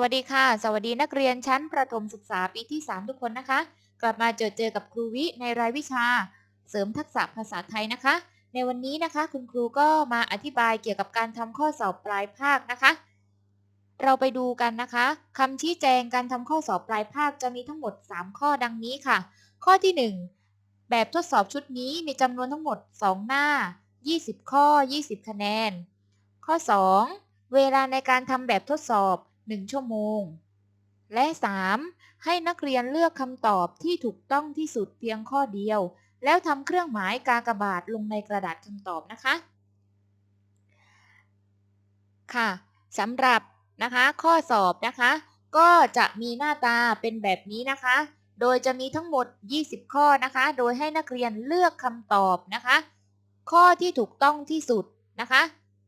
วัสดีค่ะ สวัสดีนักเรียนชั้นประถมศึกษาปีที่ 3 ทุกคนนะคะ กลับมาเจอเจอกับครูวิในรายวิชา เสริมทักษะภาษาไทยนะคะ ในวันนี้นะคะ คุณครูก็มาอธิบายเกี่ยวกับการทำข้อสอบปลายภาคนะคะ เราไปดูกันนะคะคำชี้แจงการทำข้อสอบปลายภาคจะมีทั้งหมด 3 ข้อดังนี้ค่ะ ข้อที่ 1 แบบทดสอบชุดนี้มีจำนวนทั้งหมด 2 หน้า 20 ข้อ 20 คะแนน ข้อ 2 เวลาในการทำแบบทดสอบ 1 ชั่วโมง และ 3. ให้นักเรียนเลือกคำตอบที่ถูกต้องที่สุดเพียงข้อเดียว แล้วทำเครื่องหมายกากบาทลงในกระดาษคำตอบนะคะ ค่ะสำหรับนะคะข้อสอบนะคะ ก็จะมีหน้าตาเป็นแบบนี้นะคะ โดยจะมีทั้งหมด 20 ข้อนะคะ โดยให้นักเรียนเลือกคำตอบนะคะ ข้อที่ถูกต้องที่สุดนะคะ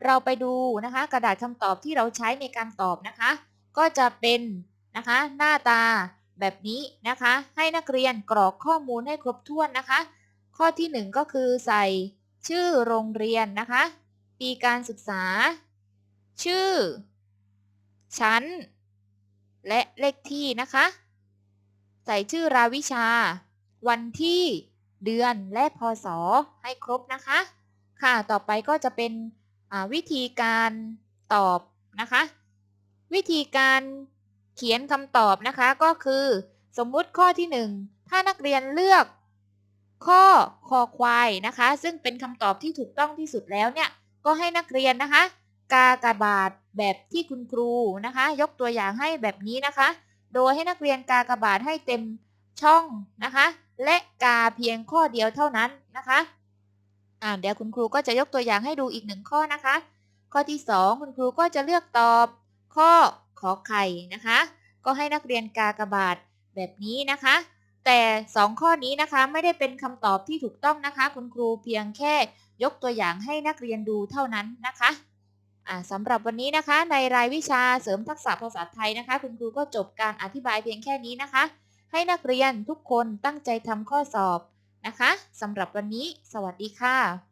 เราไปดูนะคะ กระดาษคำตอบที่เราใช้ในการตอบนะคะ ก็จะเป็นนะคะ หน้าตาแบบนี้นะคะ ให้นักเรียนกรอกข้อมูลให้ครบถ้วนนะคะ ข้อที่ 1 ก็คือใส่ชื่อโรงเรียนนะคะ ปีการศึกษา ชื่อ ชั้น และเลขที่นะคะ ใส่ชื่อรายวิชา วันที่ เดือนและพศให้ครบนะคะ ค่ะ ต่อไปก็จะเป็น วิธีการตอบนะคะ วิธีการเขียนคำตอบนะคะก็คือ สมมุติข้อที่ 1 ถ้านักเรียนเลือกข้อคอควายนะคะ ซึ่งเป็นคำตอบที่ถูกต้องที่สุดแล้วเนี่ยก็ให้นักเรียนนะคะ กากบาทแบบที่คุณครูนะคะ ยกตัวอย่างให้แบบนี้นะคะ โดยให้นักเรียนกากบาทให้เต็มช่องนะคะ และกาเพียงข้อเดียวเท่านั้นนะคะ อ่าเดี๋ยวคุณครูก็จะยกตัวอย่างให้ดูอีกหนึ่งข้อนะคะ ข้อที่ 2 คุณครูก็จะเลือกตอบ ข้อขอไข่นะคะ ก็ให้นักเรียนกากบาทแบบนี้นะคะ แต่ 2 ข้อนี้นะคะไม่ได้เป็นคำตอบที่ถูกต้องนะคะ คุณครูเพียงแค่ยกตัวอย่างให้นักเรียนดูเท่านั้นนะคะสำหรับวันนี้นะคะในรายวิชาเสริมทักษะภาษาไทยนะคะ คุณครูก็จบการอธิบายเพียงแค่นี้นะคะ ให้นักเรียนทุกคนตั้งใจทำข้อสอบ นะคะสำหรับวันนี้ สวัสดีค่ะ